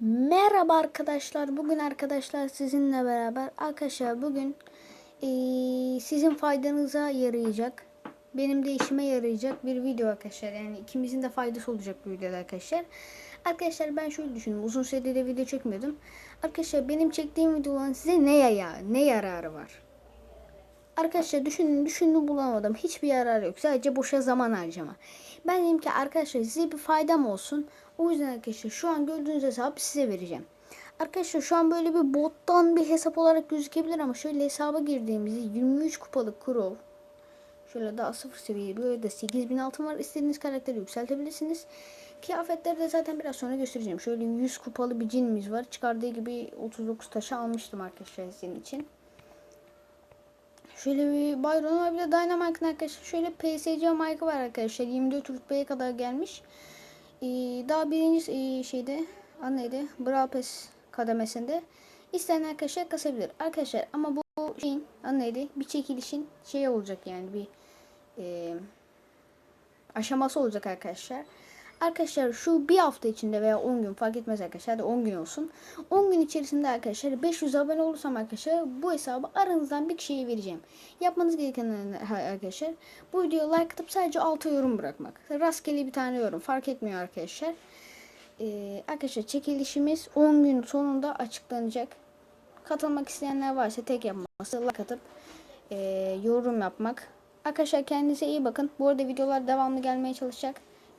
Merhaba arkadaşlar. Bugün arkadaşlar sizinle beraber arkadaşlar bugün eee, sizin faydanıza yarayacak. Benim de işime yarayacak bir video arkadaşlar. Yani ikimizin de faydası olacak bir video arkadaşlar. Arkadaşlar ben şöyle düşündüm. Uzun süredir de video çekmiyordum. Arkadaşlar benim çektiğim videoların size ne ya ne yararı var? Arkadaşlar düşünün düşündüm bulamadım. Hiçbir yararı yok. Sadece boşa zaman harcama. Ben dedim ki arkadaşlar size bir faydam olsun. O yüzden arkadaşlar şu an gördüğünüz hesabı size vereceğim. Arkadaşlar şu an böyle bir bottan bir hesap olarak gözükebilir ama şöyle hesaba girdiğimizde 23 kupalık Crow. Şöyle daha sıfır seviye böyle de 8000 altın var. İstediğiniz karakteri yükseltebilirsiniz. Kıyafetleri de zaten biraz sonra göstereceğim. Şöyle 100 kupalı bir cinimiz var. Çıkardığı gibi 39 taşı almıştım arkadaşlar sizin için. Şöyle bir Byron var bir de Dynamite'ın arkadaşlar. Şöyle PSG Mike'ı var arkadaşlar. 24 rütbeye kadar gelmiş. Ee, daha birinci e, şeyde neydi? Brawl Pass kademesinde. İsteyen arkadaşlar kasabilir. Arkadaşlar ama bu şeyin neydi? Bir çekilişin şey olacak yani bir e, aşaması olacak arkadaşlar. Arkadaşlar şu bir hafta içinde veya 10 gün fark etmez arkadaşlar. Hadi 10 gün olsun. 10 gün içerisinde arkadaşlar 500 abone olursam arkadaşlar bu hesabı aranızdan bir kişiye vereceğim. Yapmanız gereken arkadaşlar bu videoya like atıp sadece 6 yorum bırakmak. Rastgele bir tane yorum fark etmiyor arkadaşlar. Ee, arkadaşlar çekilişimiz 10 gün sonunda açıklanacak. Katılmak isteyenler varsa tek yapması like atıp e, yorum yapmak. Arkadaşlar kendinize iyi bakın. Bu arada videolar devamlı gelmeye çalışacak.